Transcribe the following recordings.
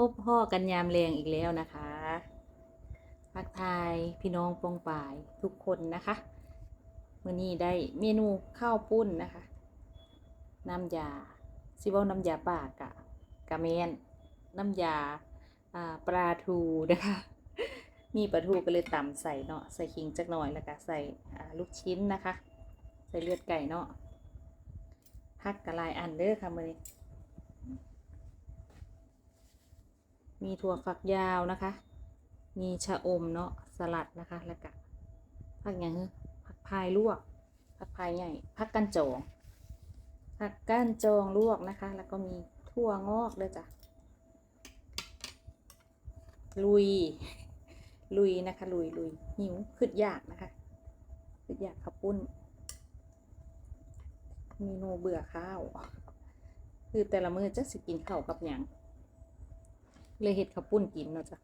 พบพ่อกันยามแรงอีกแล้วนะคะทักทายพี่น้องปองป่ายทุกคนนะคะมื่อนี้ได้เมนูข้าวปุ้นนะคะ น้ำยาซิเวลน้ำยาปากะกะเมนน้ำยาปลาทูนะคะ มีปลาทูก็เลยตำใส่เนาะใส่ขิงจักหน่อยแล้วก็ใส่ลูกชิ้นนะคะ ใส่เลือดไก่เนาะพักกะลายอันเด้อค่ะมื่อนี้ มีถั่วฝักยาวนะคะ มีชะอมเนาะสลัดนะคะ แล้วก็ผักอย่างผักพายลวกผักพายใหญ่ผักกันจองผักก้านจองลวกนะคะ แล้วก็มีถั่วงอกด้วยจ้ะลุย ลุยนะคะ ลุยลุยหิวขึ้นยากนะคะขึ้นยากข้าวปุ้นเมนูเบื่อข้าว คือแต่ละมื้อจะสิกินข้าวกับหยัง เลยเห็ดข้าวปุ้นกินเนาะจ้ะ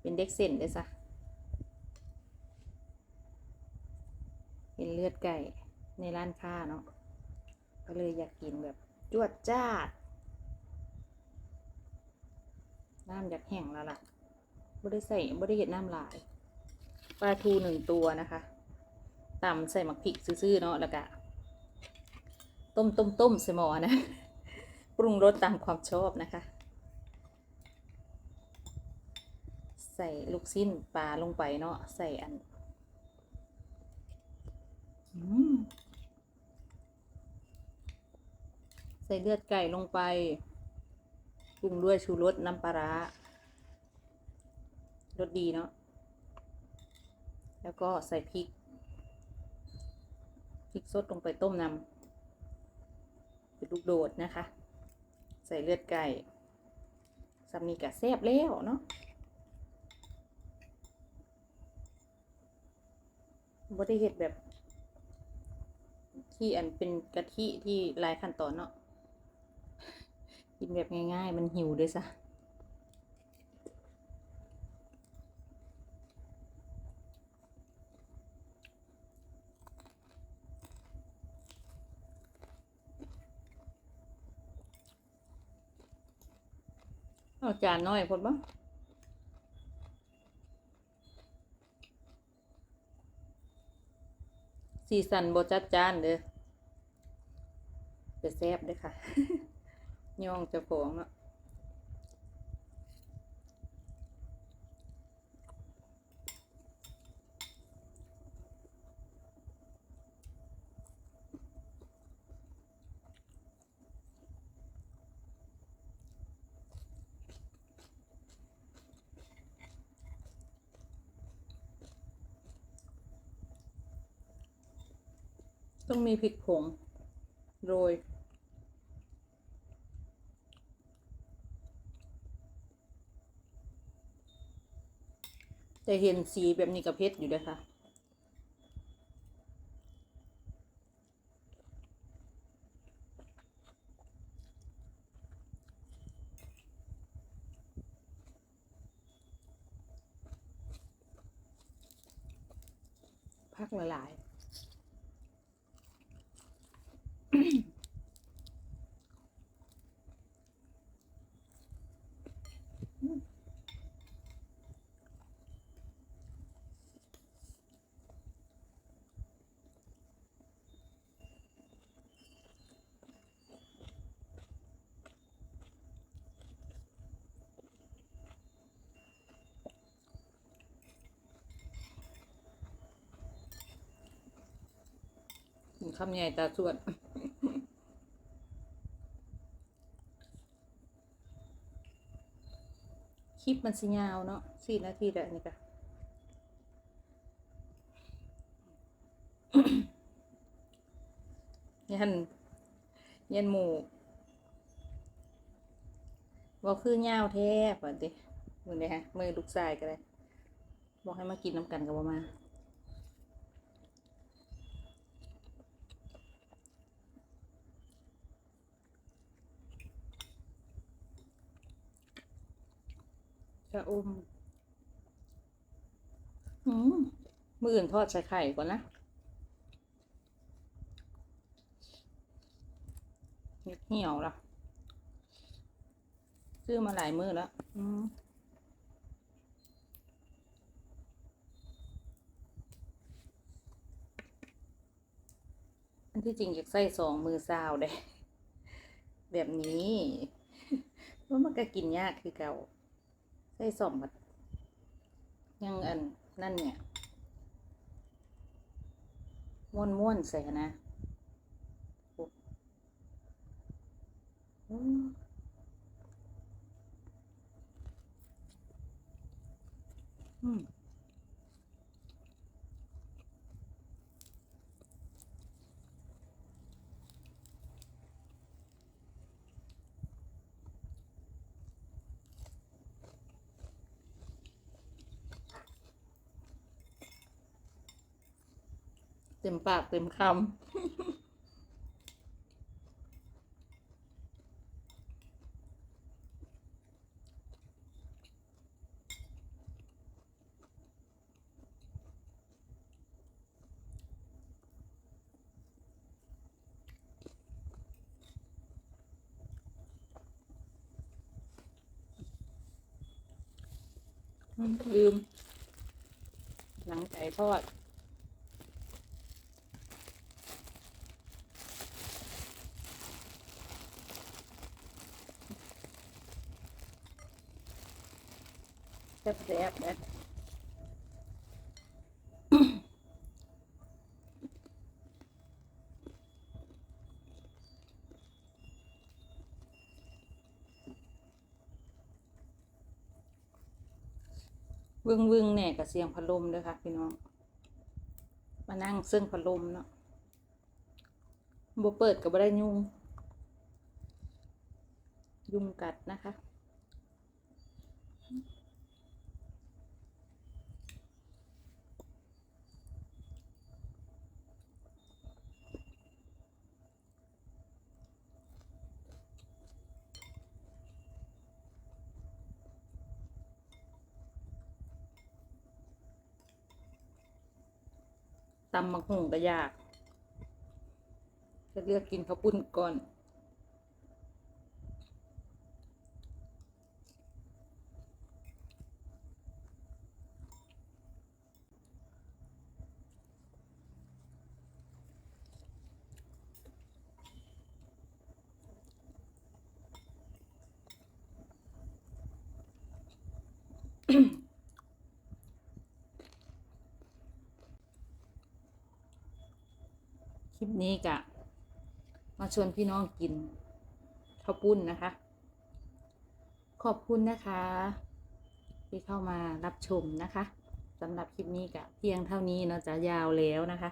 เป็นเด็กเส้นเด้อจ้ะเห็นเลือดไก่ในร้านค้าเนาะ ก็เลยอยากกินแบบจวดจ้าดน้ำอยากแห้งแล้วล่ะบ่ได้ใส่บ่ได้เห็ดน้ำลาย ปลาทูหนึ่งตัวนะคะตำใส่หมักพริกซื่อๆเนาะแล้วก็ต้มต้มต้มใส่หม้อนะ ปรุงรสตามความชอบนะคะ ใส่ลูกชิ้นปลาลงไปเนาะใส่อันอืมใส่เลือดไก่ลงไปปรุงด้วยชูรสน้ำปลาร้ารสดีเนาะแล้วก็ใส่พริกพริกสดลงไปต้มน้ำเป็นลูกโดดนะคะ ใส่เลือดไก่สามีกะแซบแล้วเนาะ บ่ได้เฮ็ดแบบ ที่อันเป็นกะทิที่หลายขั้นตอนเนาะกินแบบง่ายๆ มันหิวด้วยซะเอาจานน้อยพดบ้าง สีสันบจัดจานเด้อจะแซ่บเด้อค่ะ ย่องเจะของเนาะ ต้องมีพริกผงโรยแต่เห็นสีแบบนี้กับเพชรอยู่ด้วยค่ะพักละลาย คำใหญ่ตาสวดคลิปมันสิยาวเนาะสี่นาทีแล้วอันนี่ก็ยันยันหมูบอกคือยาวแท้ป่ะดิมือเลยฮะมือลูกชายก็เลยบอกให้มากินน้ำกันกับว่ามาะอมอืมมืออื่นทอดใส่ไข่ก่อนนะเหี่ยวละซื้อมาหลายมือแล้วอืมอันที่จริงอยากใส่สองมือซาวได้ แบบนี้เพราะมันก็กินยากคือเก่า ใส่สองมันยังอันนั่นเนี่ยม้วนม้วนๆใส่นะอืม ต็มปากเต็มคำลืมหนังไก่ทอด แซ่บๆนะวึงวึงเนี่ยกับเสียงพัดลมด้วยค่ะพี่น้อง มานั่งซึ่งพัดลมเนาะบ่เปิดกับบ่ได้ยุง ยุงกัดนะคะ ตำมักหุ่งก็ยากจะเลือกกินข้าวปุ้นก่อนค ปนี้กะ มาชวนพี่น้องกินข้าวปุ้นนะคะ ขอบคุณนะคะ ที่เข้ามารับชมนะคะสำหรับคลิปนี้กะเพียงเท่านี้เนาะจะยาวแล้วนะคะ